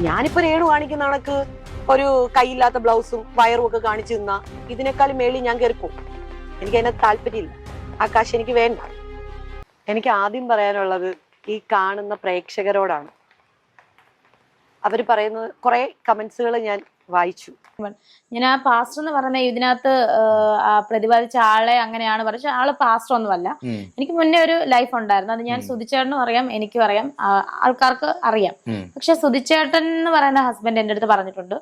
ഞാനിപ്പോ രേണു കാണിക്കുന്ന കണക്ക് ഒരു കൈയില്ലാത്ത ബ്ലൗസും വയറും ഒക്കെ കാണിച്ചു നിന്നാ ഇതിനേക്കാളും മേളിൽ ഞാൻ കയറിപ്പോവും. എനിക്ക് അതിനെ താല്പര്യമില്ല. ആ കാശ് എനിക്ക് വേണ്ട. എനിക്ക് ആദ്യം പറയാനുള്ളത് ഈ കാണുന്ന പ്രേക്ഷകരോടാണ്. അവർ പറയുന്നത് കുറെ കമന്റ്സുകൾ ഞാൻ വായിച്ചു. ഞാൻ ആ പാസ്റ്റർ എന്ന് പറഞ്ഞ ഇതിനകത്ത് പ്രതിപാദിച്ച ആളെ അങ്ങനെയാണ് പക്ഷെ ആൾ പാസ്റ്റർ ഒന്നുമല്ല. എനിക്ക് മുന്നേ ഒരു ലൈഫ് ഉണ്ടായിരുന്നു. അത് ഞാൻ. സുധിച്ചേട്ടനും അറിയാം എനിക്കും അറിയാം ആൾക്കാർക്ക് അറിയാം. പക്ഷെ സുധിച്ചേട്ടൻ എന്ന് പറയുന്ന ഹസ്ബൻഡ് എന്റെ അടുത്ത് പറഞ്ഞിട്ടുണ്ട്.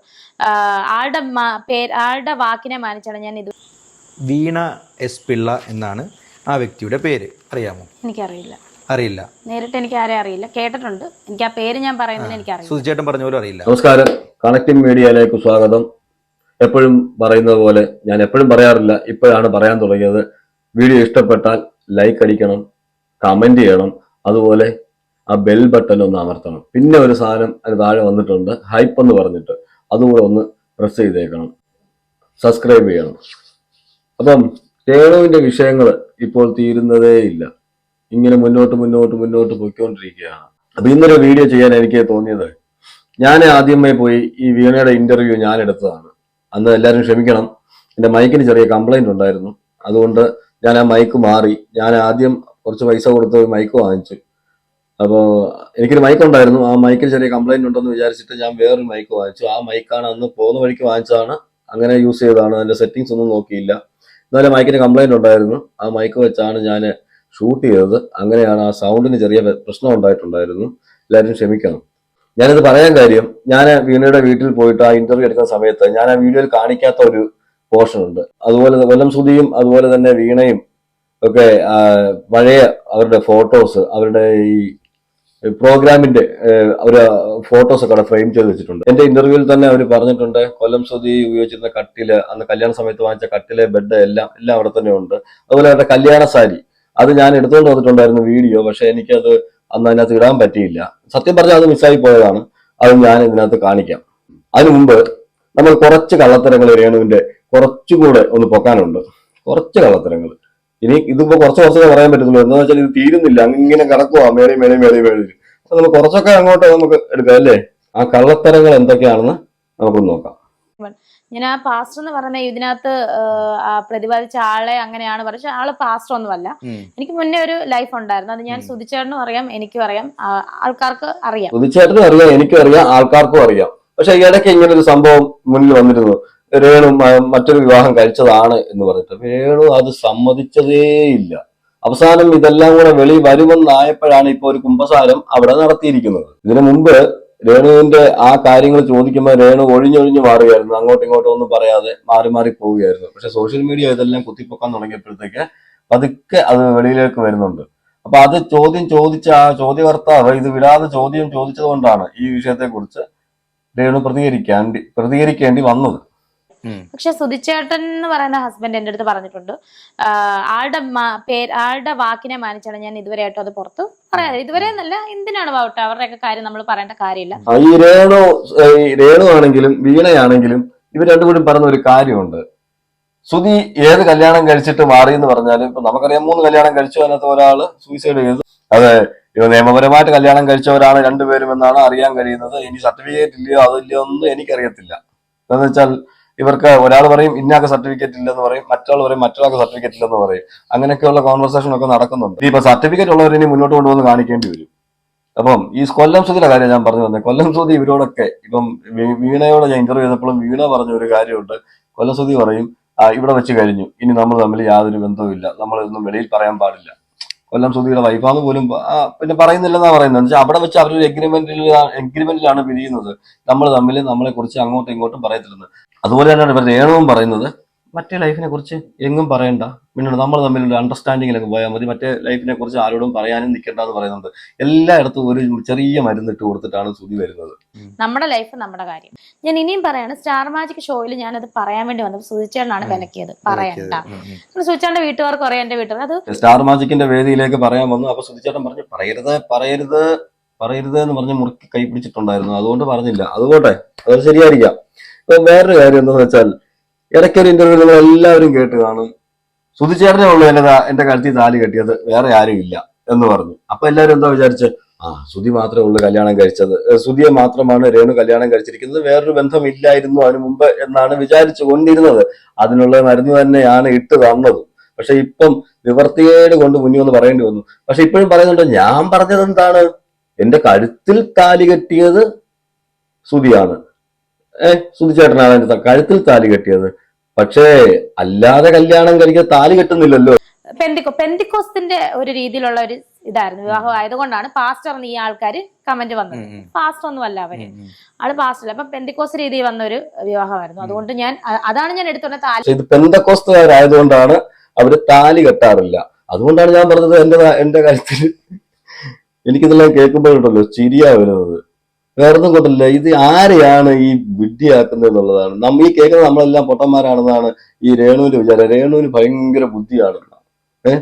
ആളുടെ പേര് ആളുടെ വാക്കിനെ മാനിച്ചാണ് ഞാൻ ഇത് വീണ എസ് പിള്ള എന്നാണ് ആ വ്യക്തിയുടെ പേര്. അറിയാമോ? എനിക്കറിയില്ല. അറിയില്ല. നേരിട്ട് എനിക്ക് ആരെ അറിയില്ല. കേട്ടിട്ടുണ്ട്. എനിക്ക് ആ പേര് ഞാൻ പറയുന്നത് എനിക്ക് അറിയാം സുധിച്ചേട്ടൻ പറഞ്ഞ പോലും അറിയില്ല. നമസ്കാരം. കണക്റ്റിംഗ് മീഡിയയിലേക്ക് സ്വാഗതം. എപ്പോഴും പറയുന്നത് പോലെ ഞാൻ എപ്പോഴും പറയാറില്ല ഇപ്പോഴാണ് പറയാൻ തുടങ്ങിയത്. വീഡിയോ ഇഷ്ടപ്പെട്ടാൽ ലൈക്ക് അടിക്കണം കമന്റ് ചെയ്യണം അതുപോലെ ആ ബെൽ ബട്ടൺ ഒന്ന് അമർത്തണം. പിന്നെ ഒരു സാധനം അതിന് താഴെ വന്നിട്ടുണ്ട് ഹൈപ്പ് എന്ന് പറഞ്ഞിട്ട്. അതുകൂടെ ഒന്ന് പ്രസ് ചെയ്തേക്കണം. സബ്സ്ക്രൈബ് ചെയ്യണം. അപ്പം രേണുവിന്റെ വിഷയങ്ങൾ ഇപ്പോൾ തീരുന്നതേ ഇല്ല. ഇങ്ങനെ മുന്നോട്ട് മുന്നോട്ട് മുന്നോട്ട് പോയിക്കൊണ്ടിരിക്കുകയാണ്. അപ്പൊ ഇന്നൊരു വീഡിയോ ചെയ്യാൻ എനിക്ക് തോന്നിയത് ഞാൻ ആദ്യമായി പോയി ഈ വീണയുടെ ഇന്റർവ്യൂ ഞാൻ എടുത്തതാണ്. അന്ന് എല്ലാവരും ക്ഷമിക്കണം. എന്റെ മൈക്കിന് ചെറിയ കംപ്ലൈന്റ് ഉണ്ടായിരുന്നു. അതുകൊണ്ട് ഞാൻ ആ മൈക്ക് മാറി. ഞാൻ ആദ്യം കുറച്ച് പൈസ കൊടുത്ത് മൈക്ക് വാങ്ങിച്ചു. അപ്പോൾ എനിക്കൊരു മൈക്ക് ഉണ്ടായിരുന്നു. ആ മൈക്കിൽ ചെറിയ കംപ്ലൈന്റ് ഉണ്ടെന്ന് വിചാരിച്ചിട്ട് ഞാൻ വേറൊരു മൈക്ക് വാങ്ങിച്ചു. ആ മൈക്കാണ് അന്ന് പോകുന്ന വഴിക്ക് വാങ്ങിച്ചതാണ്. അങ്ങനെ യൂസ് ചെയ്തതാണ്. അതിന്റെ സെറ്റിങ്സ് ഒന്നും നോക്കിയില്ല. എന്നാലും മൈക്കിന് കംപ്ലൈന്റ് ഉണ്ടായിരുന്നു. ആ മൈക്ക് വെച്ചാണ് ഞാൻ ഷൂട്ട് ചെയ്തത്. അങ്ങനെയാണ് ആ സൗണ്ടിന് ചെറിയ പ്രശ്നം ഉണ്ടായിട്ടുണ്ടായിരുന്നു. എല്ലാവരും ക്ഷമിക്കണം. ഞാനിത് പറയാൻ കാര്യം ഞാൻ വീണയുടെ വീട്ടിൽ പോയിട്ട് ആ ഇന്റർവ്യൂ എടുക്കുന്ന സമയത്ത് ഞാൻ ആ വീഡിയോയിൽ കാണിക്കാത്ത ഒരു പോർഷൻ ഉണ്ട്. അതുപോലെ കൊല്ലം സുധിയും അതുപോലെ തന്നെ വീണയും ഒക്കെ പഴയ അവരുടെ ഫോട്ടോസ് അവരുടെ ഈ പ്രോഗ്രാമിന്റെ ഒരു ഫോട്ടോസ് ഒക്കെ അവിടെ ഫ്രെയിം ചെയ്ത് വെച്ചിട്ടുണ്ട്. എന്റെ ഇന്റർവ്യൂവിൽ തന്നെ അവർ പറഞ്ഞിട്ടുണ്ട് കൊല്ലം സുധി ഉപയോഗിച്ചിരുന്ന കട്ടിൽ അന്ന് കല്യാണ സമയത്ത് വാങ്ങിച്ച കട്ടിലെ ബെഡ് എല്ലാം എല്ലാം അവിടെ തന്നെ ഉണ്ട്. അതുപോലെ അവരുടെ കല്യാണ സാരി. അത് ഞാൻ എടുത്തുകൊണ്ട് വന്നിട്ടുണ്ടായിരുന്നു വീഡിയോ പക്ഷെ എനിക്കത് അന്ന് അതിനകത്ത് ഇടാൻ പറ്റിയില്ല. സത്യം പറഞ്ഞാൽ അത് മിസ്സായി പോയതാണ്. അത് ഞാൻ ഇതിനകത്ത് കാണിക്കാം. അതിനു മുമ്പ് നമ്മൾ കുറച്ച് കള്ളത്തരങ്ങൾ രേണുവിന്റെ കുറച്ചുകൂടെ ഒന്ന് പൊക്കാനുണ്ട്. കുറച്ച് കള്ളത്തരങ്ങൾ. ഇനി ഇതിപ്പോ കുറച്ച് കുറച്ചൊക്കെ പറയാൻ പറ്റത്തുള്ളൂ. എന്താ വെച്ചാൽ ഇത് തീരുന്നില്ല. അങ്ങനെ കിടക്കുവാ. മേളി മേളി മേളി മേളി അപ്പൊ നമ്മൾ കുറച്ചൊക്കെ അങ്ങോട്ട് നമുക്ക് എടുക്കാം അല്ലേ? ആ കള്ളത്തരങ്ങൾ എന്തൊക്കെയാണെന്ന് നമുക്കൊന്ന് നോക്കാം. ഞാൻ ആ പാസ്റ്റർ എന്ന് പറഞ്ഞ ഇതിനകത്ത് പ്രതിപാദിച്ച ആളെ അങ്ങനെയാണ് പക്ഷെ ആൾ പാസ്റ്റർ ഒന്നുമല്ല. എനിക്ക് മുന്നേ ഒരു ലൈഫ് ഉണ്ടായിരുന്നു. അത് ഞാൻ. സുധിച്ചേട്ടനും അറിയാം എനിക്കും അറിയാം. ആൾക്കാർക്ക് അറിയാം. സുധിച്ചേട്ടനും അറിയാം എനിക്കും അറിയാം ആൾക്കാർക്കും അറിയാം. പക്ഷെ ഇടയ്ക്ക് ഇങ്ങനെ ഒരു സംഭവം മുന്നിൽ വന്നിരുന്നു. രേണു മറ്റൊരു വിവാഹം കഴിച്ചതാണ് എന്ന് പറഞ്ഞിട്ട്. രേണു അത് സമ്മതിച്ചതേ ഇല്ല. അവസാനം ഇതെല്ലാം കൂടെ വെളി വരുമെന്നായപ്പോഴാണ് ഇപ്പൊ ഒരു കുംഭസാരം അവിടെ നടത്തിയിരിക്കുന്നത്. ഇതിനു മുമ്പ് രേണുവിന്റെ ആ കാര്യങ്ങൾ ചോദിക്കുമ്പോൾ രേണു ഒഴിഞ്ഞൊഴിഞ്ഞു മാറുകയായിരുന്നു. അങ്ങോട്ടും ഇങ്ങോട്ടും ഒന്നും പറയാതെ മാറി മാറി പോവുകയായിരുന്നു. പക്ഷെ സോഷ്യൽ മീഡിയ ഇതെല്ലാം കുത്തിപ്പൊക്കാൻ തുടങ്ങിയപ്പോഴത്തേക്ക് പതുക്കെ അത് വെളിയിലേക്ക് വരുന്നുണ്ട്. അപ്പൊ അത് ചോദ്യം ചോദിച്ച ആ ചോദ്യകർത്താവ് ഇത് വിടാതെ ചോദ്യം ചോദിച്ചതുകൊണ്ടാണ് ഈ വിഷയത്തെക്കുറിച്ച് രേണു പ്രതികരിക്കാൻ പ്രതികരിക്കേണ്ടി വന്നത്. പക്ഷെ സുധിച്ചേട്ടൻ എന്ന് പറയുന്ന ഹസ്ബൻഡ് എന്റെ അടുത്ത് പറഞ്ഞിട്ടുണ്ട്. ആളുടെ പേര് ആളുടെ വാക്കിനെ മാനിച്ചാണ് ഞാൻ ഇതുവരെ ആയിട്ടും അത് പുറത്ത് പറയാതെ ഇതുവരെ എന്നല്ല എന്തിനാണ് വാവട്ടെ അവരുടെയൊക്കെ കാര്യം നമ്മൾ പറയേണ്ട കാര്യമില്ല. ഈ രേണു രേണു ആണെങ്കിലും വീണയാണെങ്കിലും ഇവർ രണ്ടുപേരും പറഞ്ഞ ഒരു കാര്യമുണ്ട്. സുധി ഏത് കല്യാണം കഴിച്ചിട്ട് മാറി എന്ന് പറഞ്ഞാലും ഇപ്പൊ നമുക്കറിയാം മൂന്ന് കല്യാണം കഴിച്ചു അതിനകത്ത് ഒരാൾ സൂയിസൈഡ് ചെയ്തു. അതെ ഇവ നിയമപരമായിട്ട് കല്യാണം കഴിച്ചവരാണ് രണ്ടുപേരും എന്നാണ് അറിയാൻ കഴിയുന്നത്. ഇനി സർട്ടിഫിക്കറ്റ് ഇല്ലയോ അതില്ലയോ ഒന്നും എനിക്കറിയത്തില്ല. എന്താണെന്ന് വെച്ചാൽ ഇവർക്ക് ഒരാൾ പറയും ഇന്നാക്ക് സർട്ടിഫിക്കറ്റ് ഇല്ലെന്ന് പറയും മറ്റൊരാൾ പറയും മറ്റൊരാൾക്ക് സർട്ടിഫിക്കറ്റ് ഇല്ലെന്ന് പറയും. അങ്ങനെയൊക്കെയുള്ള കോൺവെർസേഷൻ ഒക്കെ നടക്കുന്നുണ്ട്. ഇപ്പൊ സർട്ടിഫിക്കറ്റ് ഉള്ളവർ ഇനി മുന്നോട്ട് കൊണ്ടുവന്ന് കാണിക്കേണ്ടി വരും. അപ്പം ഈ കൊല്ലം സുധിയുടെ കാര്യം ഞാൻ പറഞ്ഞു തന്നെ കൊല്ലം സുതി ഇവരോടൊക്കെ ഇപ്പം വീണയോട് ഞാൻ ഇന്റർവ്യൂ ചെയ്തപ്പോഴും വീണ പറഞ്ഞ ഒരു കാര്യമുണ്ട്. കൊല്ലം സുതി പറയും ഇവിടെ വെച്ച് കഴിഞ്ഞു. ഇനി നമ്മൾ തമ്മിൽ യാതൊരു ബന്ധവുമില്ല നമ്മൾ ഇതൊന്നും വെളിയിൽ പറയാൻ പാടില്ല. കൊല്ലം സുധിയുടെ വൈഫാന്ന് പോലും പിന്നെ പറയുന്നില്ലെന്നാ പറയുന്നത്. വെച്ചാൽ അവിടെ വെച്ച് അവരൊരു എഗ്രിമെന്റിൽ എഗ്രിമെന്റിലാണ് പിരിയുന്നത്. നമ്മൾ തമ്മിൽ നമ്മളെ കുറിച്ച് അങ്ങോട്ടും ഇങ്ങോട്ടും പറയത്തില്ലെന്ന്. അതുപോലെ തന്നെയാണ് ഇവർ രേണുവും പറയുന്നത്. മറ്റേ ലൈഫിനെ കുറിച്ച് എങ്ങും പറയണ്ട. പിന്നെ നമ്മൾ തമ്മിലുള്ള അണ്ടർസ്റ്റാൻഡിങ്ങിലൊക്കെ പോയാൽ മതി. മറ്റേ ലൈഫിനെ കുറിച്ച് ആരോടും പറയാനും നിൽക്കേണ്ട എന്ന് പറയുന്നുണ്ട്. എല്ലായിടത്തും ഒരു ചെറിയ മരുന്ന് ഇട്ട് കൊടുത്തിട്ടാണ് സുധി വരുന്നത്. നമ്മുടെ ലൈഫ് നമ്മുടെ കാര്യം. ഞാൻ ഇനിയും പറയാണ് സ്റ്റാർ മാജിക് ഷോയിൽ ഞാൻ അത് പറയാൻ വേണ്ടി വന്നത് സുധിച്ചേട്ടനാണ് ഉം. വിലക്കിയത്. പറയണ്ട. സുധിച്ചേട്ടന്റെ വീട്ടുകാർക്ക് അറിയാം എന്റെ വീട്ടുകാർ അത് സ്റ്റാർ മാജിക്കിന്റെ വേദിയിലേക്ക് പറയാൻ വന്നു. അപ്പൊ സുധിച്ചേട്ടൻ പറഞ്ഞു പറയരുത് പറയരുത് പറയരുത് എന്ന് പറഞ്ഞ് മുറുക്കി കൈ പിടിച്ചിട്ടുണ്ടായിരുന്നു. അതുകൊണ്ട് പറഞ്ഞില്ല. അതുകൊട്ടെ അത് ശരിയായിരിക്കാം. ഇപ്പൊ വേറൊരു കാര്യം എന്താന്ന് വെച്ചാൽ ഇടയ്ക്കൊരു ഇന്റർവ്യൂ നിങ്ങൾ എല്ലാവരും കേട്ട് കാണും. സുധിച്ചേട്ടനെ ഉള്ളൂ എന്റെ എന്റെ കഴുത്തിൽ താലി കെട്ടിയത് വേറെ ആരും ഇല്ല എന്ന് പറഞ്ഞു. അപ്പൊ എല്ലാവരും എന്താ വിചാരിച്ച്? ആ സുധി മാത്രമേ ഉള്ളൂ കല്യാണം കഴിച്ചത്. സുധിയെ മാത്രമാണ് രേണു കല്യാണം കഴിച്ചിരിക്കുന്നത്. വേറൊരു ബന്ധം ഇല്ലായിരുന്നു അതിനു മുമ്പ് എന്നാണ് വിചാരിച്ചു കൊണ്ടിരുന്നത്. അതിനുള്ള മരുന്ന് തന്നെയാണ് ഇട്ട് തന്നത്. പക്ഷെ ഇപ്പം നിവർത്തികേട് കൊണ്ട് മുന്നിൽ ഒന്ന് പറയേണ്ടി വന്നു. പക്ഷെ ഇപ്പോഴും പറയുന്നുണ്ട് ഞാൻ പറഞ്ഞത് എന്താണ് എന്റെ കഴുത്തിൽ താലി കെട്ടിയത് സുധിയാണ്. ഏഹ് സുധി ചേട്ടനാണ് എന്റെ കഴുത്തിൽ താലി കെട്ടിയത്. പക്ഷേ അല്ലാതെ കല്യാണം കഴിക്കാൻ താലി കെട്ടുന്നില്ലല്ലോ. പെന്റിക്കോ പെന്തിക്കോസ്തിന്റെ ഒരു രീതിയിലുള്ള ഒരു ഇതായിരുന്നു വിവാഹം ആയതുകൊണ്ടാണ് പാസ്റ്റർ എന്ന് ഈ ആൾക്കാർ കമന്റ് വന്നത്. പാസ്റ്റർ ഒന്നും അല്ല അവർ. ആൾ പാസ്റ്റർ അല്ല. അപ്പൊ പെന്തിക്കോസ് രീതിയിൽ വന്ന ഒരു വിവാഹമായിരുന്നു അതുകൊണ്ട് ഞാൻ അതാണ് ഞാൻ എടുത്തുകൊണ്ട് താലി ഇത് പെന്തക്കോസ്തുകാരായതുകൊണ്ടാണ് അവർ താലി കെട്ടാറില്ല. അതുകൊണ്ടാണ് ഞാൻ പറഞ്ഞത് എന്റെ എന്റെ കാര്യത്തിൽ എനിക്കിതെല്ലാം കേൾക്കുമ്പോഴുണ്ടല്ലോ ചിരിയാ വരുന്നത്. വേറൊന്നും കൊണ്ടല്ല. ഇത് ആരെയാണ് ഈ വിഡ്ഢിയാക്കുന്നത് എന്നുള്ളതാണ്. നമ്മ ഈ കേൾക്കുന്നത് നമ്മളെല്ലാം പൊട്ടന്മാരാണെന്നാണ് ഈ രേണുവിന്റെ വിചാരം. രേണുവിന് ഭയങ്കര ബുദ്ധിയാണെന്നാണ്. ഏഹ്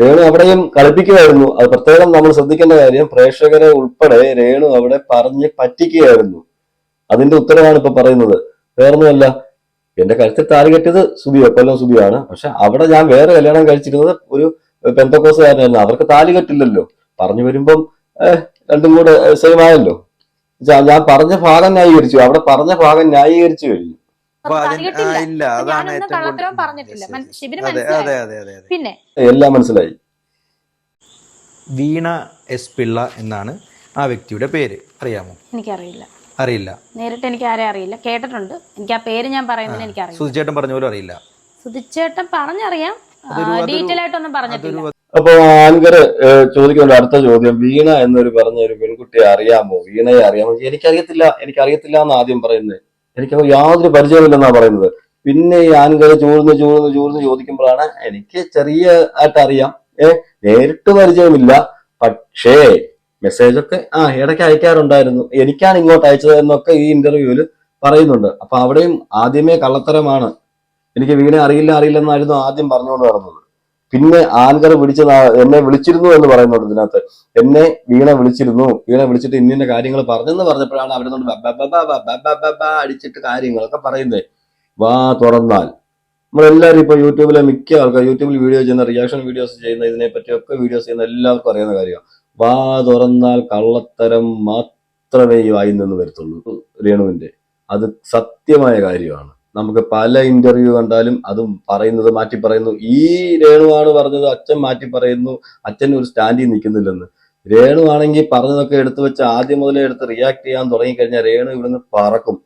രേണു അവിടെയും കളിപ്പിക്കുമായിരുന്നു അത് പ്രത്യേകം നമ്മൾ ശ്രദ്ധിക്കേണ്ട കാര്യം പ്രേക്ഷകരെ ഉൾപ്പെടെ രേണു അവിടെ പറഞ്ഞ് പറ്റിക്കുകയായിരുന്നു. അതിന്റെ ഉത്തരവാണ് ഇപ്പൊ പറയുന്നത്. വേറൊന്നുമല്ല. എന്റെ കഴുത്തിൽ താലി കെട്ടിയത് സുധിയോ കൊല്ലം സുധിയാണ് പക്ഷെ അവിടെ ഞാൻ വേറെ കല്യാണം കഴിച്ചിരുന്നത് ഒരു പെന്തക്കോസുകാരനായിരുന്നു. അവർക്ക് താലി കെട്ടില്ലല്ലോ. പറഞ്ഞു വരുമ്പം രണ്ടും കൂടെ സെയിം ആയല്ലോ. ഞാൻ പറഞ്ഞ ഭാഗം ന്യായീകരിച്ചു. അവിടെ പറഞ്ഞ ഭാഗം ന്യായീകരിച്ചു കഴിഞ്ഞു. പിന്നെ എല്ലാം മനസ്സിലായി. വീണ എസ് പിള്ള എന്നാണ് ആ വ്യക്തിയുടെ പേര്. അറിയാമോ? എനിക്കറിയില്ല. അറിയില്ല. നേരിട്ട് എനിക്ക് ആരെ അറിയില്ല. കേട്ടിട്ടുണ്ട്. എനിക്ക് ആ പേര് ഞാൻ പറയുന്നത് എനിക്ക് അറിയാം സുധിച്ചേട്ടൻ പറഞ്ഞ പോലും അറിയില്ല. സുധിച്ചേട്ടൻ പറഞ്ഞറിയാം. ഡീറ്റെയിൽ ആയിട്ടൊന്നും പറഞ്ഞിട്ടില്ല. അപ്പൊ ആൻകർ ചോദിക്കുന്നുണ്ട് അടുത്ത ചോദ്യം. വീണ എന്നൊരു പറഞ്ഞ ഒരു പെൺകുട്ടിയെ അറിയാമോ? വീണയെ അറിയാമോ? എനിക്കറിയത്തില്ല എനിക്കറിയത്തില്ല എന്ന് ആദ്യം പറയുന്നത്. എനിക്ക് യാതൊരു പരിചയമില്ലെന്നാ പറയുന്നത്. പിന്നെ ഈ ആൻകർ ചോർന്ന് ചോർന്ന് ചോർന്ന് ചോദിക്കുമ്പോഴാണ് എനിക്ക് ചെറിയ ആയിട്ട് അറിയാം. ഏ നേരിട്ട് പരിചയമില്ല. പക്ഷേ മെസ്സേജ് ഒക്കെ ആ ഇടയ്ക്ക് അയക്കാറുണ്ടായിരുന്നു. എനിക്കാണ് ഇങ്ങോട്ട് അയച്ചത് എന്നൊക്കെ ഈ ഇന്റർവ്യൂവിൽ പറയുന്നുണ്ട്. അപ്പൊ അവിടെയും ആദ്യമേ കള്ളത്തരമാണ്. എനിക്ക് വീണ അറിയില്ല അറിയില്ലെന്നായിരുന്നു ആദ്യം പറഞ്ഞുകൊണ്ട് നടന്നത്. പിന്നെ ആൻകർ വിളിച്ച എന്നെ വിളിച്ചിരുന്നു എന്ന് പറയുന്നുണ്ട് ഇതിനകത്ത്. എന്നെ വീണ വിളിച്ചിരുന്നു. വീണ വിളിച്ചിട്ട് ഇന്നിന്റെ കാര്യങ്ങൾ പറഞ്ഞെന്ന് പറഞ്ഞപ്പോഴാണ് അവരുന്നോട് അടിച്ചിട്ട് കാര്യങ്ങളൊക്കെ പറയുന്നത് വാ തുറന്നാൽ. നമ്മളെല്ലാവരും ഇപ്പൊ യൂട്യൂബിലെ മിക്ക ആൾക്കാർ യൂട്യൂബിൽ വീഡിയോ ചെയ്യുന്ന റിയാക്ഷൻ വീഡിയോസ് ചെയ്യുന്ന ഇതിനെ പറ്റിയൊക്കെ വീഡിയോസ് ചെയ്യുന്ന എല്ലാവർക്കും അറിയുന്ന കാര്യമാണ് വാ തുറന്നാൽ കള്ളത്തരം മാത്രമേ വായിൽ നിന്ന് വരുത്തുള്ളൂ. രേണുവിന്റെ അത് സത്യമായ കാര്യമാണ്. നമുക്ക് പല ഇന്റർവ്യൂ കണ്ടാലും അതും പറയുന്നത് മാറ്റി പറയുന്നു. ഈ രേണുവാണ് പറഞ്ഞത് അച്ഛൻ മാറ്റി പറയുന്നു അച്ഛൻ ഒരു സ്റ്റാൻഡിൽ നിൽക്കുന്നില്ലെന്ന്. രേണു ആണെങ്കിൽ പറഞ്ഞതൊക്കെ എടുത്തു വെച്ച് ആദ്യം മുതലേ എടുത്ത് റിയാക്ട് ചെയ്യാൻ തുടങ്ങിക്കഴിഞ്ഞാൽ രേണു ഇവിടുന്ന് പറക്കും.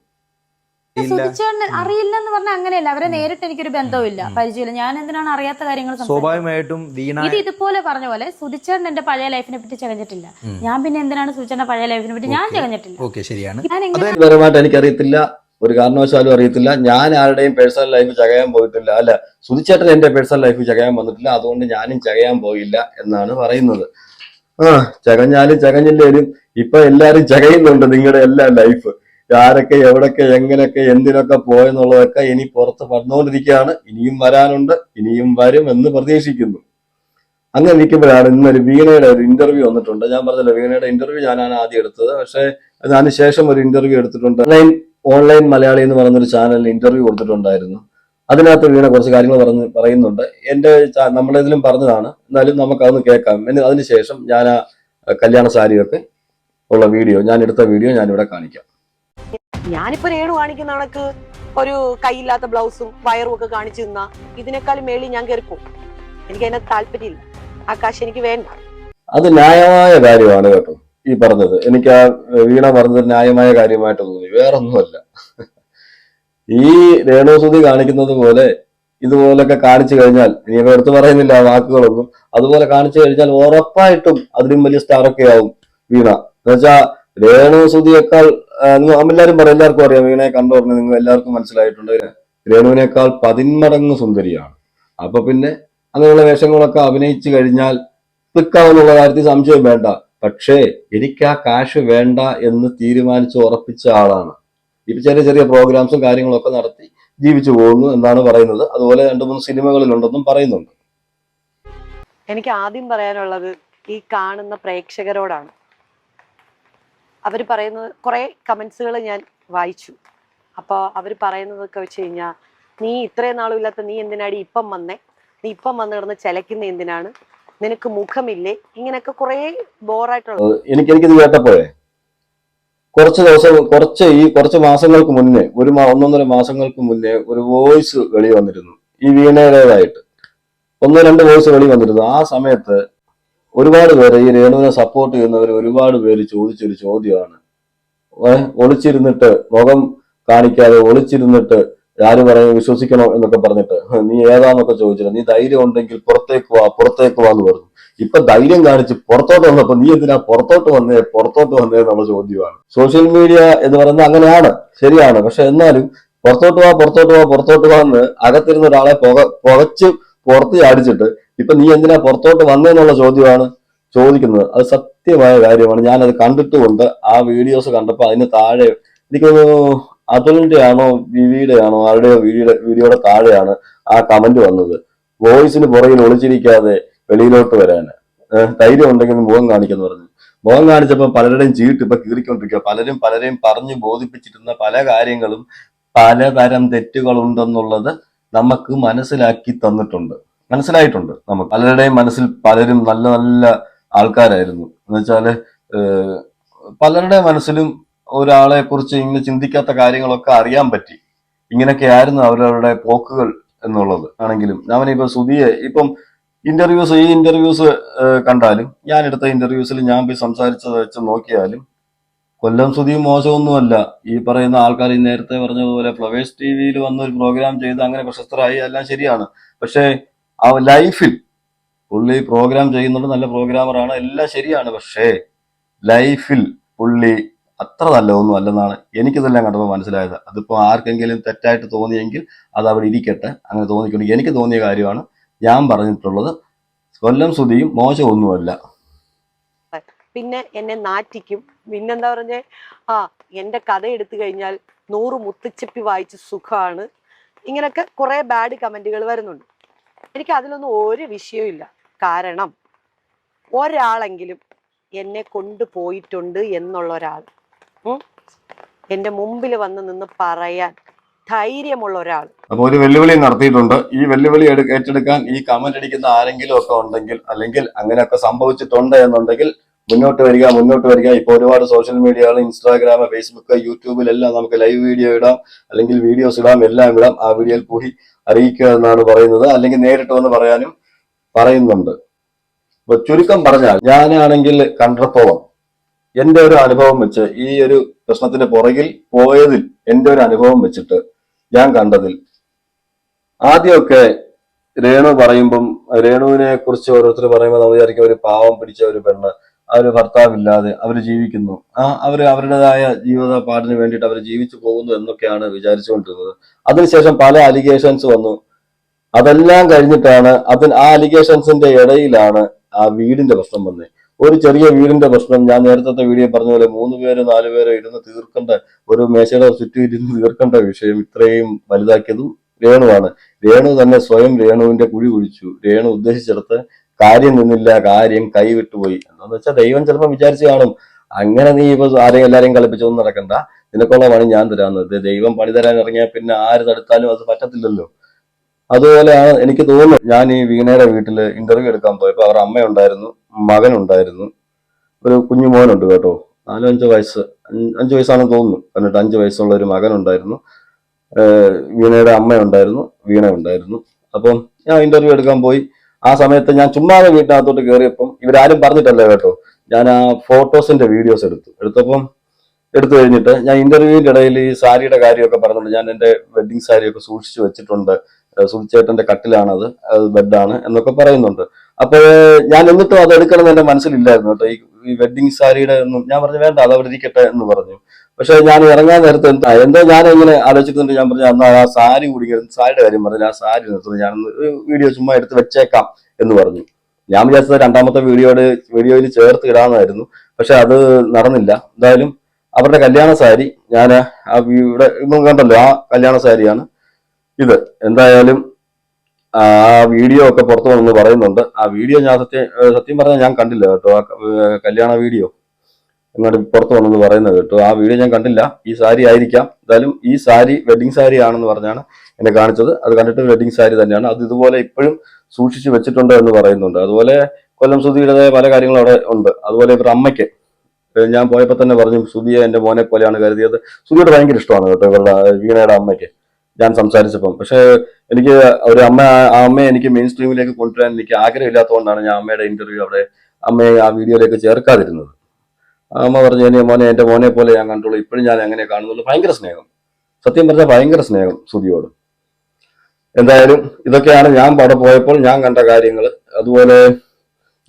അറിയില്ലെന്ന് അറിയില്ല എന്ന് പറഞ്ഞാൽ അങ്ങനെയല്ല. അവരെ നേരിട്ട് എനിക്കൊരു ബന്ധവുമില്ല. പരിചയമില്ല. ഞാൻ എന്തിനാണ് അറിയാത്ത കാര്യങ്ങൾ സംസാരിക്കുന്നത്? സ്വാഭാവികമായിട്ടും ഇത് ഇതുപോലെ പറഞ്ഞ പോലെ സുധിച്ചേട്ടൻ എന്റെ പഴയ ലൈഫിനെ പറ്റി ചകഞ്ഞിട്ടില്ല. ഞാൻ പിന്നെ എന്തിനാണ് സുധിച്ചേട്ടന്റെ പഴയ ലൈഫിനെ പറ്റി ഞാൻ. ചകഞ്ഞിട്ടില്ല. ഓക്കെ ശരിയാണ്. ഞാൻ എനിക്കറിയത്തില്ല. ഒരു കാരണവശാലും അറിയത്തില്ല. ഞാൻ ആരുടെയും പേഴ്സണൽ ലൈഫ് ചകയാൻ പോയിട്ടില്ല. അല്ല സുധിച്ചേട്ടൻ എന്റെ പേഴ്സണൽ ലൈഫ് ചകയാൻ വന്നിട്ടില്ല. അതുകൊണ്ട് ഞാനും ചകയാൻ പോയില്ല എന്നാണ് പറയുന്നത്. ആ ചകഞ്ഞാലും ചകഞ്ഞില്ലേലും ഇപ്പൊ എല്ലാരും ചകയുന്നുണ്ട് നിങ്ങളുടെ എല്ലാ ലൈഫ് ആരൊക്കെ എവിടൊക്കെ എങ്ങനെയൊക്കെ എന്തിനൊക്കെ പോയെന്നുള്ളതൊക്കെ ഇനി പുറത്ത് വന്നുകൊണ്ടിരിക്കുകയാണ്. ഇനിയും വരാനുണ്ട്. ഇനിയും വരും എന്ന് പ്രതീക്ഷിക്കുന്നു. അങ്ങനെ ഇരിക്കുമ്പോഴാണ് ഇന്നൊരു വീണയുടെ ഒരു ഇന്റർവ്യൂ വന്നിട്ടുണ്ട്. ഞാൻ പറഞ്ഞല്ലോ വീണയുടെ ഇന്റർവ്യൂ ഞാനാണ് ആദ്യം എടുത്തത്. പക്ഷേ അതിനുശേഷം ഒരു ഇന്റർവ്യൂ എടുത്തിട്ടുണ്ട്. ഓൺലൈൻ മലയാളി എന്ന് പറയുന്ന ഒരു ചാനലിൽ ഇന്റർവ്യൂ കൊടുത്തിട്ടുണ്ടായിരുന്നു. അതിനകത്ത് വീണ കുറച്ച് കാര്യങ്ങൾ പറഞ്ഞ് പറയുന്നുണ്ട്. എന്റെ ചാ- നമ്മുടെ ഇതിലും പറഞ്ഞതാണ്. എന്നാലും നമുക്ക് അതൊന്ന് കേൾക്കാം എന്നാൽ അതിനുശേഷം ഞാൻ ആ കല്യാണ സാരിയൊക്കെ ഉള്ള വീഡിയോ ഞാൻ എടുത്ത വീഡിയോ ഞാൻ ഇവിടെ കാണിക്കാം. ഞാനിപ്പോ രേണു കാണിക്കുന്ന കണക്ക് ഒരു കൈയില്ലാത്ത ബ്ലൗസും വയറും ഒക്കെ കാണിച്ചു നിന്നാ ഇതിനേക്കാളും മേളി ഞാൻ കയറിപ്പോവും. എനിക്ക് അതിനെ താല്പര്യമില്ല. ആ കാശ് എനിക്ക് വേണ്ട. അത് ന്യായമായ കാര്യമാണ് കേട്ടോ. ഈ പറഞ്ഞത്. എനിക്ക് ആ വീണ പറഞ്ഞത് ന്യായമായ കാര്യമായിട്ട് തോന്നി. വേറൊന്നുമല്ല. ഈ രേണുസുതി കാണിക്കുന്നത് പോലെ ഇതുപോലൊക്കെ കാണിച്ചു കഴിഞ്ഞാൽ ഇനിയിപ്പോ എടുത്തു പറയുന്നില്ല വാക്കുകളൊന്നും അതുപോലെ കാണിച്ചു കഴിഞ്ഞാൽ ഉറപ്പായിട്ടും അതിലും വലിയ സ്റ്റാറൊക്കെ ആവും വീണ. എന്നുവെച്ചാ രേണുസുതിയേക്കാൾ എല്ലാവരും പറയും എല്ലാവർക്കും അറിയാം വീണയെ കണ്ടു പറഞ്ഞു നിങ്ങൾ എല്ലാവർക്കും മനസ്സിലായിട്ടുണ്ട്. രേണുവിനേക്കാൾ പതിന്മടങ്ങ് സുന്ദരിയാണ്. അപ്പൊ പിന്നെ അങ്ങനെയുള്ള വേഷങ്ങളൊക്കെ അഭിനയിച്ചു കഴിഞ്ഞാൽ ക്ലിക്കാവുന്നുള്ള കാര്യത്തിൽ സംശയം വേണ്ട. പക്ഷേ എനിക്ക് ആ കാശ് വേണ്ട എന്ന് തീരുമാനിച്ച് ഉറപ്പിച്ച ആളാണ്. ഇപ്പൊ ചെറിയ ചെറിയ പ്രോഗ്രാംസും കാര്യങ്ങളൊക്കെ നടത്തി ജീവിച്ചു പോകുന്നു എന്നാണ് പറയുന്നത്. അതുപോലെ രണ്ട് മൂന്ന് സിനിമകളിലുണ്ടെന്നും പറയുന്നുണ്ട്. എനിക്ക് ആദ്യം പറയാനുള്ളത് ഈ കാണുന്ന പ്രേക്ഷകരോടാണ്. അവർ പറയുന്നത് കുറെ കമൻസുകൾ ഞാൻ വായിച്ചു. അപ്പോൾ അവർ പറയുന്നതൊക്കെ വെച്ച് കഴിഞ്ഞാൽ നീ ഇത്രയും നാളും ഇല്ലാത്ത നീ എന്തിനാടി ഇപ്പം വന്നേ? നീ ഇപ്പം വന്ന് കിടന്ന് എന്തിനാണ്? നിനക്ക് മുഖമില്ലേ? ഇങ്ങനെയൊക്കെ കുറെ ബോറായിട്ടുള്ള എനിക്ക് എനിക്കിത് കേട്ടപ്പോഴേ കുറച്ച് ദിവസം കുറച്ച് ഈ കുറച്ച് മാസങ്ങൾക്ക് മുന്നേ ഒരു ഒന്നൊന്നര മാസങ്ങൾക്ക് മുന്നേ ഒരു വോയിസ് വെളി വന്നിരുന്നു. ഈ വീണയുടേതായിട്ട്. ഒന്ന് രണ്ട് വോയിസ് വെളി വന്നിരുന്നു. ആ സമയത്ത് ഒരുപാട് പേര് ഈ രേണുവിനെ സപ്പോർട്ട് ചെയ്യുന്നവർ ഒരുപാട് പേര് ചോദിച്ചൊരു ചോദ്യമാണ്. ഒളിച്ചിരുന്നിട്ട് മുഖം കാണിക്കാതെ ഒളിച്ചിരുന്നിട്ട് ആര് പറയും വിശ്വസിക്കണോ എന്നൊക്കെ പറഞ്ഞിട്ട് നീ ഏതാന്നൊക്കെ ചോദിച്ചില്ല നീ ധൈര്യം ഉണ്ടെങ്കിൽ പുറത്തേക്ക് വാ പുറത്തേക്ക് വാ എന്ന് പറഞ്ഞു. ഇപ്പൊ ധൈര്യം കാണിച്ച് പുറത്തോട്ട് വന്നപ്പോ നീ എന്തിനാ പുറത്തോട്ട് വന്നേ പുറത്തോട്ട് വന്നേ എന്നുള്ള ചോദ്യമാണ്. സോഷ്യൽ മീഡിയ എന്ന് പറയുന്നത് അങ്ങനെയാണ് ശരിയാണ്. പക്ഷെ എന്നാലും പുറത്തോട്ട് വാ പുറത്തോട്ട് വാ പുറത്തോട്ട് വാ എന്ന് അകത്തിരുന്ന ഒരാളെ പുക പുകച്ച് പുറത്ത് ചാടിച്ചിട്ട് ഇപ്പൊ നീ എന്തിനാ പുറത്തോട്ട് വന്നേന്നുള്ള ചോദ്യമാണ് ചോദിക്കുന്നത്. അത് സത്യമായ കാര്യമാണ്. ഞാനത് കണ്ടിട്ടുമുണ്ട്. ആ വീഡിയോസ് കണ്ടപ്പോൾ അതിന് താഴെ എനിക്ക് തോന്നുന്നു അതുലിന്റെ ആണോ വിവിയുടെ ആണോ ആരുടെയോ വീഡിയോ വീഡിയോയുടെ താഴെയാണ് ആ കമന്റ് വന്നത്. വോയിസിന് പുറകിൽ ഒളിച്ചിരിക്കാതെ വെളിയിലോട്ട് വരാൻ. ധൈര്യം ഉണ്ടെങ്കിൽ മുഖം കാണിക്കുന്നു പറഞ്ഞു. മുഖം കാണിച്ചപ്പോൾ പലരുടെയും ചീട്ട് ഇപ്പൊ കീറിക്കൊണ്ടിരിക്കുക പലരും പലരെയും പറഞ്ഞു ബോധിപ്പിച്ചിരുന്ന പല കാര്യങ്ങളും പലതരം തെറ്റുകളുണ്ടെന്നുള്ളത് നമുക്ക് മനസ്സിലാക്കി തന്നിട്ടുണ്ട്. മനസ്സിലായിട്ടുണ്ട് നമുക്ക്. പലരുടെയും മനസ്സിൽ പലരും നല്ല നല്ല ആൾക്കാരായിരുന്നു. എന്നുവെച്ചാൽ വെച്ചാൽ പലരുടെ മനസ്സിലും ഒരാളെ കുറിച്ച് ഇങ്ങനെ ചിന്തിക്കാത്ത കാര്യങ്ങളൊക്കെ അറിയാൻ പറ്റി. ഇങ്ങനെയൊക്കെ ആയിരുന്നു അവരവരുടെ പോക്കുകൾ എന്നുള്ളത്. ആണെങ്കിലും ഇപ്പൊ സുധിയെ ഇപ്പം ഇന്റർവ്യൂസ് ഈ ഇന്റർവ്യൂസ് കണ്ടാലും ഞാൻ എടുത്ത ഇന്റർവ്യൂസിൽ ഞാൻ പോയി സംസാരിച്ചത് വെച്ച് നോക്കിയാലും കൊല്ലം സുധിയും മോശമൊന്നുമല്ല. ഈ പറയുന്ന ആൾക്കാർ ഈ നേരത്തെ പറഞ്ഞതുപോലെ ഫ്ലവേഴ്സ് ടി വിയിൽ വന്ന ഒരു പ്രോഗ്രാം ചെയ്ത് അങ്ങനെ പ്രശസ്തരായി എല്ലാം ശരിയാണ്. പക്ഷേ ആ ലൈഫിൽ പുള്ളി പ്രോഗ്രാം ചെയ്യുന്നുണ്ട് നല്ല പ്രോഗ്രാമറാണ് എല്ലാം ശരിയാണ്. പക്ഷേ ലൈഫിൽ പുള്ളി അത്ര നല്ലതൊന്നും അല്ലെന്നാണ് എനിക്കിതെല്ലാം കണ്ടപ്പോൾ മനസ്സിലായത്. അതിപ്പോൾ ആർക്കെങ്കിലും തെറ്റായിട്ട് തോന്നിയെങ്കിൽ അത് അവിടെ ഇരിക്കട്ടെ. അങ്ങനെ തോന്നിക്കൊണ്ട് എനിക്ക് തോന്നിയ കാര്യമാണ് ഞാൻ പറഞ്ഞിട്ടുള്ളത്. കൊല്ലം സ്തുതിയും മോശമൊന്നുമല്ല. പിന്നെ എന്നെ നാറ്റിക്കും. പിന്നെന്താ പറഞ്ഞേ? ആ എന്റെ കഥ എടുത്തു കഴിഞ്ഞാൽ നൂറ് മുത്തച്ചിപ്പി വായിച്ച് സുഖമാണ് ഇങ്ങനൊക്കെ കുറെ ബാഡ് കമന്റുകൾ വരുന്നുണ്ട്. എനിക്ക് അതിലൊന്നും ഒരു വിഷയമില്ല കാരണം ഒരാളെങ്കിലും എന്നെ കൊണ്ടുപോയിട്ടുണ്ട് എന്നുള്ള ഒരാൾ എന്റെ മുമ്പിൽ വന്ന് നിന്ന് പറയാൻ ധൈര്യമുള്ള ഒരാൾ. അപ്പൊ ഒരു വെല്ലുവിളി നടത്തിയിട്ടുണ്ട്. ഈ വെല്ലുവിളി ഏറ്റെടുക്കാൻ ഈ കമന്റ് അടിക്കുന്ന ആരെങ്കിലും ഒക്കെ ഉണ്ടെങ്കിൽ അല്ലെങ്കിൽ അങ്ങനെയൊക്കെ സംഭവിച്ചിട്ടുണ്ട് എന്നുണ്ടെങ്കിൽ മുന്നോട്ട് വരിക മുന്നോട്ട് വരിക. ഇപ്പൊ ഒരുപാട് സോഷ്യൽ മീഡിയകൾ ഇൻസ്റ്റാഗ്രാം ഫേസ്ബുക്ക് യൂട്യൂബിലെല്ലാം നമുക്ക് ലൈവ് വീഡിയോ ഇടാം. അല്ലെങ്കിൽ വീഡിയോസ് ഇടാം എല്ലാം ഇടാം. ആ വീഡിയോയിൽ കൂടി അറിയിക്കുക എന്നാണ് പറയുന്നത്. അല്ലെങ്കിൽ നേരിട്ട് വന്ന് പറയാനും പറയുന്നുണ്ട്. അപ്പൊ ചുരുക്കം പറഞ്ഞാൽ ഞാനാണെങ്കിൽ കണ്ടത്തോളം എന്റെ ഒരു അനുഭവം വെച്ച് ഈ ഒരു പ്രശ്നത്തിന്റെ പുറകിൽ പോയതിൽ എന്റെ ഒരു അനുഭവം വെച്ചിട്ട് ഞാൻ കണ്ടതിൽ. ആദ്യമൊക്കെ രേണു പറയുമ്പം രേണുവിനെ കുറിച്ച് ഓരോരുത്തർ പറയുമ്പോൾ നമ്മൾ വിചാരിക്കും ഒരു പാവം പിടിച്ച ഒരു പെണ്ണ്. ഒരു ഭർത്താവില്ലാതെ അവർ ജീവിക്കുന്നു. ആ അവർ അവരുടേതായ ജീവിത പാടിന് വേണ്ടിയിട്ട് അവർ ജീവിച്ചു പോകുന്നു എന്നൊക്കെയാണ് വിചാരിച്ചുകൊണ്ടിരുന്നത്. അതിനുശേഷം പല അലിഗേഷൻസ് വന്നു. അതെല്ലാം കഴിഞ്ഞിട്ടാണ് അതിന് ആ അലിഗേഷൻസിന്റെ ഇടയിലാണ് ആ വീടിന്റെ പ്രശ്നം വന്നത് ഒരു ചെറിയ വീടിന്റെ പ്രശ്നം. ഞാൻ നേരത്തെ വീഡിയോ പറഞ്ഞ പോലെ മൂന്ന് പേര് നാല് പേര് ഇരുന്ന് തീർക്കേണ്ട ഒരു മേശയുടെ ചുറ്റും ഇരുന്ന് തീർക്കേണ്ട വിഷയം ഇത്രയും വലുതാക്കിയതും രേണുവാണ്. രേണു തന്നെ സ്വയം രേണുവിന്റെ കുഴി കുഴിച്ചു. രേണു ഉദ്ദേശിച്ചിടത്ത് കാര്യം നിന്നില്ല കാര്യം കൈവിട്ടുപോയി എന്താന്ന് വെച്ചാൽ ദൈവം ചിലപ്പോൾ വിചാരിച്ചു കാണും. അങ്ങനെ നീ ഇപ്പൊ ആരെയും എല്ലാരെയും കളിപ്പിച്ചൊന്നും നടക്കണ്ട. നിനക്കുള്ള പണി ഞാൻ തരാമെന്നത് ദൈവം പണി തരാൻ ഇറങ്ങിയാൽ പിന്നെ ആര് തടുത്താലും അത് പറ്റത്തില്ലല്ലോ. അതുപോലെയാണ് എനിക്ക് തോന്നുന്നു ഞാൻ ഈ വീണയുടെ വീട്ടിൽ ഇന്റർവ്യൂ എടുക്കാൻ പോയപ്പോൾ അവർ അമ്മയുണ്ടായിരുന്നു. മകനുണ്ടായിരുന്നു. ഒരു കുഞ്ഞു മോനുണ്ട് കേട്ടോ. നാലോ അഞ്ചോ വയസ്സ് അഞ്ച് വയസ്സാണെന്ന് തോന്നുന്നു. എന്നിട്ട് അഞ്ച് വയസ്സുള്ള ഒരു മകനുണ്ടായിരുന്നു. വീണയുടെ അമ്മയുണ്ടായിരുന്നു വീണ ഉണ്ടായിരുന്നു അപ്പം ഞാൻ ഇന്റർവ്യൂ എടുക്കാൻ പോയി. ആ സമയത്ത് ഞാൻ ചുമ്മാതെ വീട്ടിനകത്തോട്ട് കയറിയപ്പം ഇവരാരും പറഞ്ഞിട്ടല്ല കേട്ടോ. ഞാൻ ആ ഫോട്ടോസിന്റെ വീഡിയോസ് എടുത്തു. എടുത്തപ്പം എടുത്തു കഴിഞ്ഞിട്ട് ഞാൻ ഇന്റർവ്യൂവിന്റെ ഇടയിൽ ഈ സാരിയുടെ കാര്യമൊക്കെ പറഞ്ഞിട്ടുണ്ട്. ഞാൻ എന്റെ വെഡിങ് സാരിയൊക്കെ സൂക്ഷിച്ചു വെച്ചിട്ടുണ്ട്. സുധിച്ചേട്ടന്റെ കട്ടിലാണത്. അത് ബെഡാണ് എന്നൊക്കെ പറയുന്നുണ്ട്. അപ്പോൾ ഞാൻ എന്നിട്ടും അത് എടുക്കണം എന്റെ മനസ്സിലില്ലായിരുന്നു കേട്ടോ. ഈ വെഡിങ് സാരിയുടെ ഒന്നും ഞാൻ പറഞ്ഞു വേണ്ട അത് അവിടെ ഇരിക്കട്ടെ എന്ന് പറഞ്ഞു. പക്ഷെ ഞാൻ ഇറങ്ങാൻ നേരത്തെ എന്താ എന്തോ ഞാൻ ഇങ്ങനെ ആലോചിച്ചിട്ടുണ്ട് ഞാൻ പറഞ്ഞു അന്ന് ആ സാരി കൂടി സാരിയുടെ കാര്യം പറഞ്ഞു ആ സാരി നിർത്തുന്നു ഞാൻ ഒരു വീഡിയോ ചുമ്മാ എടുത്ത് വെച്ചേക്കാം എന്ന് പറഞ്ഞു. ഞാൻ വിചാരിച്ചത് രണ്ടാമത്തെ വീഡിയോയുടെ വീഡിയോയിൽ ചേർത്ത് ഇടാമെന്നായിരുന്നു പക്ഷെ അത് നടന്നില്ല. എന്തായാലും അവരുടെ കല്യാണ സാരി ഞാൻ ആ ഇവിടെ ഇപ്പം കണ്ടല്ലോ ആ കല്യാണ സാരിയാണ് ഇത്. എന്തായാലും ആ വീഡിയോ ഒക്കെ പുറത്തു വന്നു പറയുന്നുണ്ട്. ആ വീഡിയോ ഞാൻ സത്യം സത്യം പറഞ്ഞാൽ ഞാൻ കണ്ടില്ല കേട്ടോ. ആ കല്യാണ വീഡിയോ. അങ്ങോട്ട് പുറത്തു വന്നെന്ന് പറയുന്നത് കേട്ടോ. ആ വീഡിയോ ഞാൻ കണ്ടില്ല. ഈ സാരി ആയിരിക്കാം. എന്തായാലും ഈ സാരി വെഡിങ് സാരി ആണെന്ന് പറഞ്ഞാണ് എന്നെ കാണിച്ചത്. അത് കണ്ടിട്ട് വെഡിങ് സാരി തന്നെയാണ്. അത് ഇതുപോലെ ഇപ്പോഴും സൂക്ഷിച്ചു വെച്ചിട്ടുണ്ട് എന്ന് പറയുന്നുണ്ട്. അതുപോലെ കൊല്ലം സുധിയുടേതായ പല കാര്യങ്ങളും അവിടെ ഉണ്ട്. അതുപോലെ ഇവരുടെ അമ്മയ്ക്ക്. ഞാൻ പോയപ്പോൾ തന്നെ പറഞ്ഞു സുധിയെ എന്റെ മോനെ പോലെയാണ് കരുതിയത്. സുധിയോട് ഭയങ്കര ഇഷ്ടമാണ് കേട്ടോ ഇവരുടെ വീണയുടെ അമ്മയ്ക്ക്. ഞാൻ സംസാരിച്ചപ്പം. പക്ഷേ എനിക്ക് ഒരു അമ്മ ആ അമ്മയെ എനിക്ക് മെയിൻ സ്ട്രീമിലേക്ക് കൊണ്ടുവരാൻ എനിക്ക് ആഗ്രഹമില്ലാത്തതുകൊണ്ടാണ് ഞാൻ അമ്മയുടെ ഇന്റർവ്യൂ അവിടെ അമ്മയെ ആ വീഡിയോയിലേക്ക് ചേർക്കാതിരുന്നത്. അമ്മ പറഞ്ഞു എന്റെ മോനെ എന്റെ മോനെ പോലെ ഞാൻ കണ്ടുള്ളൂ ഇപ്പോഴും ഞാൻ അങ്ങനെ കാണുന്നുള്ളൂ. ഭയങ്കര സ്നേഹം. സത്യം പറഞ്ഞാൽ ഭയങ്കര സ്നേഹം സുധിയോട്. എന്തായാലും ഇതൊക്കെയാണ് ഞാൻ അവിടെ പോയപ്പോൾ ഞാൻ കണ്ട കാര്യങ്ങൾ. അതുപോലെ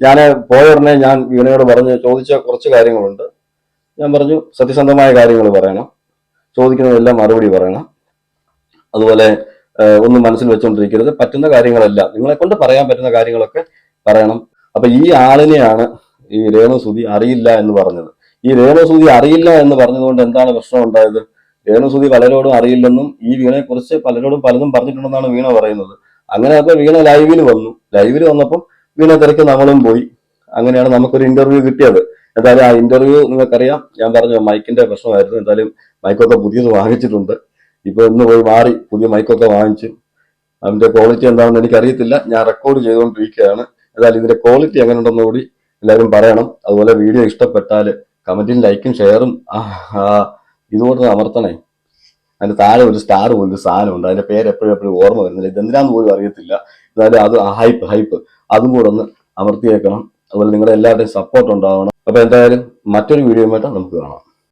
ഞാൻ പോയ ഉടനെ ഞാൻ വീണയോട് പറഞ്ഞ് ചോദിച്ച കുറച്ച് കാര്യങ്ങളുണ്ട്. ഞാൻ പറഞ്ഞു സത്യസന്ധമായ കാര്യങ്ങൾ പറയണം. ചോദിക്കുന്നതെല്ലാം മറുപടി പറയണം. അതുപോലെ ഒന്നും മനസ്സിൽ വെച്ചുകൊണ്ടിരിക്കരുത് പറ്റുന്ന കാര്യങ്ങളെല്ലാം നിങ്ങളെ കൊണ്ട് പറയാൻ പറ്റുന്ന കാര്യങ്ങളൊക്കെ പറയണം. അപ്പൊ ഈ ആളിനെയാണ് ഈ രേണുസുതി അറിയില്ല എന്ന് പറഞ്ഞത്. ഈ രേണുസുതി അറിയില്ല എന്ന് പറഞ്ഞതുകൊണ്ട് എന്താണ് പ്രശ്നം ഉണ്ടായത്? രേണുസുതി പലരോടും അറിയില്ലെന്നും ഈ വീണയെ കുറിച്ച് പലരോടും പലതും പറഞ്ഞിട്ടുണ്ടെന്നാണ് വീണ പറയുന്നത്. അങ്ങനെ അപ്പൊ വീണ ലൈവിൽ വന്നു. ലൈവിൽ വന്നപ്പം വീണ തിരക്ക് നമ്മളും പോയി. അങ്ങനെയാണ് നമുക്കൊരു ഇന്റർവ്യൂ കിട്ടിയത്. എന്തായാലും ആ ഇന്റർവ്യൂ നിങ്ങൾക്കറിയാം. ഞാൻ പറഞ്ഞു മൈക്കിന്റെ പ്രശ്നമായിരുന്നു. എന്തായാലും മൈക്കൊക്കെ പുതിയത് വാങ്ങിച്ചിട്ടുണ്ട്. ഇപ്പൊ ഇന്ന് പോയി മാറി പുതിയ മൈക്കൊക്കെ വാങ്ങിച്ചു. അതിന്റെ ക്വാളിറ്റി എന്താണെന്ന് എനിക്കറിയത്തില്ല. ഞാൻ റെക്കോർഡ് ചെയ്തുകൊണ്ടിരിക്കുകയാണ്. എന്നാൽ ഇതിന്റെ ക്വാളിറ്റി എങ്ങനെ ഉണ്ടെന്ന് കൂടി എല്ലാവരും പറയണം. അതുപോലെ വീഡിയോ ഇഷ്ടപ്പെട്ടാൽ കമന്റിൽ ലൈക്കും ഷെയറും. ഇതുകൊണ്ട് അമർത്തണേ. അതിന്റെ താഴെ ഒരു സ്റ്റാർ പോലൊരു സാധനമുണ്ട് അതിന്റെ പേര് എപ്പോഴും എപ്പോഴും ഓർമ്മ വരുന്നില്ല. ഇതെന്തിനാന്ന് പോലും അറിയത്തില്ല. എന്നാലും അത് ഹൈപ്പ് ഹൈപ്പ്. അതും കൂടെ ഒന്ന് അമർത്തിയേക്കണം. അതുപോലെ നിങ്ങളുടെ എല്ലാവരുടെയും സപ്പോർട്ട് ഉണ്ടാവണം. അപ്പൊ എന്തായാലും മറ്റൊരു വീഡിയോയുമായിട്ട് നമുക്ക് കാണാം.